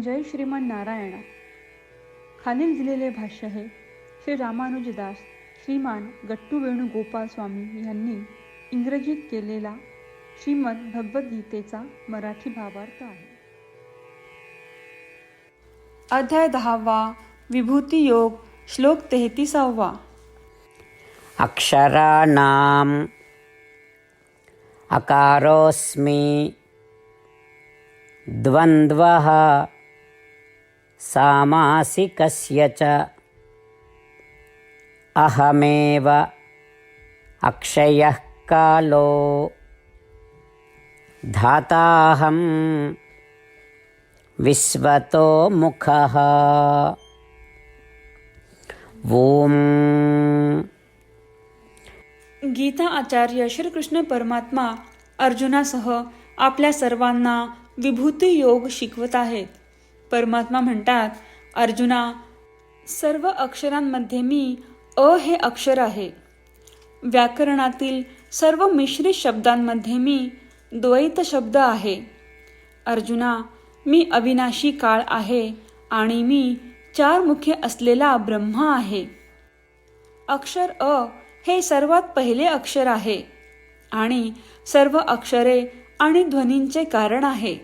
जय श्रीमान नारायण. खालील दिलेले भाष्य हे श्री रामानुजदास श्रीमान गट्टू वेणुगोपाल स्वामी यांनी इंग्रजीत केलेला श्रीमद भगवद्गीतेचा मराठी भावार्थ आहे. अध्याय दहावा विभूती योग श्लोक तेहतीसावा. अक्षराणाम अकारोऽस्मि द्वन्द्वः सामासिकस्य च। अहमेव अक्षयः कालो। धाताहं विश्वतो मुखः। ॐ गीता आचार्य श्रीकृष्ण परमात्मा अर्जुनासह आपल्या सर्वांना विभूती योग शिकवत आहेत. परमात्मा म्हणतात अर्जुना सर्व अक्षरांमध्ये मी अ हे अक्षर आहे. व्याकरणातील सर्व मिश्रित शब्दांमध्ये मी द्वैत शब्द आहे. अर्जुना मी अविनाशी काळ आहे आणि मी चार मुखे असलेला ब्रह्म आहे. अक्षर अ हे सर्वात पहिले अक्षर आहे आणि सर्व अक्षरे आणि ध्वनींचे कारण आहे.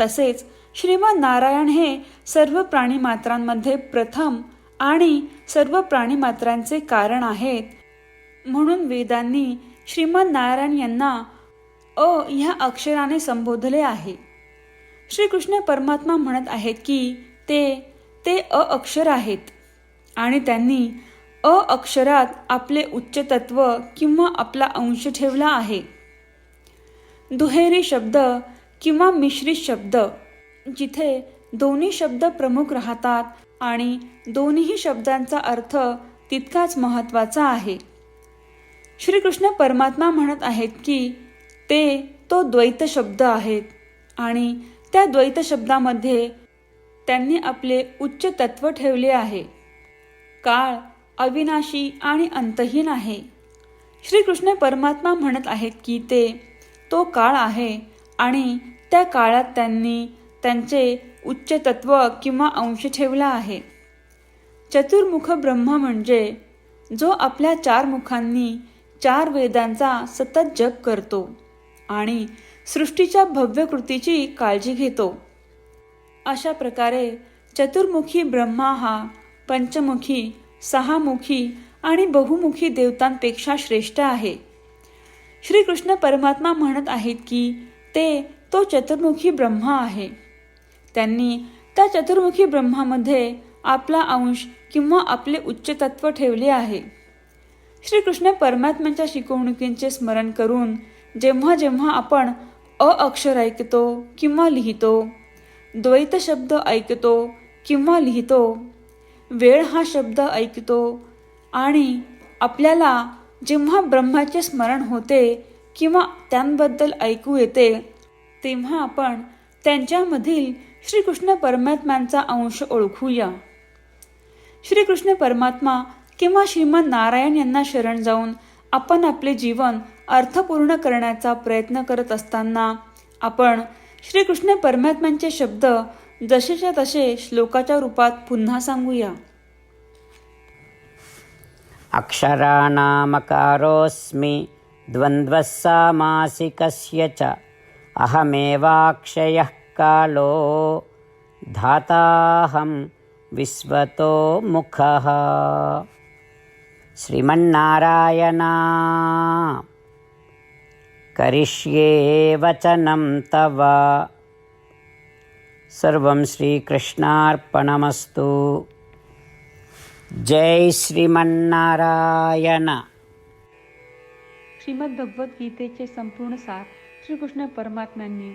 तसेच श्रीमान नारायण हे सर्व प्राणीमात्रांमध्ये प्रथम आणि सर्व प्राणीमात्रांचे कारण आहेत. म्हणून वेदांनी श्रीमान नारायण यांना अ ह्या अक्षराने संबोधले आहे. श्रीकृष्ण परमात्मा म्हणत आहेत की ते ते अ अक्षर आहेत. आणि त्यांनी अ अक्षरात आपले उच्च तत्व किंवा आपला अंश ठेवला आहे. दुहेरी शब्द किंवा मिश्रित शब्द जिथे दोन्ही शब्द प्रमुख राहतात आणि दोन्हीही शब्दांचा अर्थ तितकाच महत्त्वाचा आहे. श्रीकृष्ण परमात्मा म्हणत आहेत की ते तो द्वैत शब्द आहेत आणि त्या द्वैत शब्दामध्ये त्यांनी आपले उच्च तत्व ठेवले आहे. काळ अविनाशी आणि अंतहीन आहे. श्रीकृष्ण परमात्मा म्हणत आहेत की ते तो काळ आहे आणि त्या काळात त्यांनी त्यांचे उच्च तत्व किंवा अंश ठेवला आहे. चतुर्मुख ब्रह्म म्हणजे जो आपल्या चार मुखांनी चार वेदांचा सतत जप करतो आणि सृष्टीच्या भव्य कृतीची काळजी घेतो. अशा प्रकारे चतुर्मुखी ब्रह्मा हा पंचमुखी सहामुखी आणि बहुमुखी देवतांपेक्षा श्रेष्ठ आहे. श्रीकृष्ण परमात्मा म्हणत आहेत की ते तो चतुर्मुखी ब्रह्मा आहे. त्यांनी त्या चतुर्मुखी ब्रह्मामध्ये आपला अंश किंवा आपले उच्च तत्व ठेवले आहे. श्रीकृष्ण परमात्म्याच्या शिकवणुकींचे स्मरण करून जेव्हा जेव्हा आपण अ अक्षर ऐकतो किंवा लिहितो द्वैत शब्द ऐकतो किंवा लिहितो वेळ हा शब्द ऐकतो आणि आपल्याला जेव्हा ब्रह्माचे स्मरण होते किंवा त्यांबद्दल ऐकू येते तेव्हा आपण त्यांच्यामधील श्रीकृष्ण परमात्म्यांचा अंश ओळखूया. श्रीकृष्ण परमात्मा किंवा श्रीमद नारायण यांना शरण जाऊन आपण आपले जीवन अर्थपूर्ण करण्याचा प्रयत्न करत असताना आपण श्रीकृष्ण परमात्म्यांचे शब्द जसेच्या तसे श्लोकाच्या रूपात पुन्हा सांगूया. अक्षराणामकारोऽस्मि द्वन्द्वः सामासिकस्य च अहमेवाक्षयः कालो धाताहं विश्वतो मुखः। श्रीमन्नारायणा करिष्ये वचनं तव। सर्वं श्रीकृष्णार्पणमस्तु। जय श्रीमन्नारायण। श्रीमद भगवद्गीतेचे संपूर्ण सार श्रीकृष्ण परमात्म्यांनी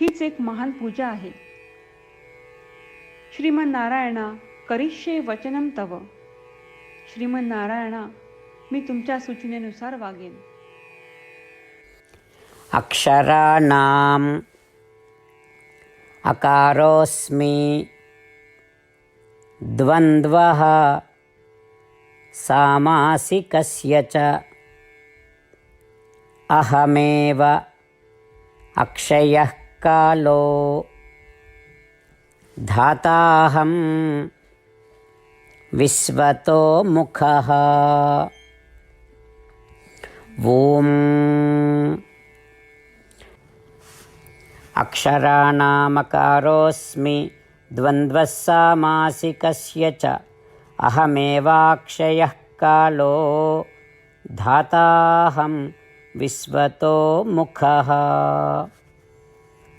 हीच एक महान पूजा आहे. श्रीमन नारायणा करिष्ये वचनम तव. श्रीमन नारायणा मी तुमच्या सूचनेनुसार वागेन. अक्षराणाम अकारोऽस्मि द्वन्द्वः सामासिकस्य च। अहमेव अक्षयः कालो। धाताहं विश्वतो मुखः। ॐ अक्षराणामकारोऽस्मि द्वन्द्वः सामासिकस्य च। अहमेवाक्षयः कालो। धाताहं विश्वतो मुखः।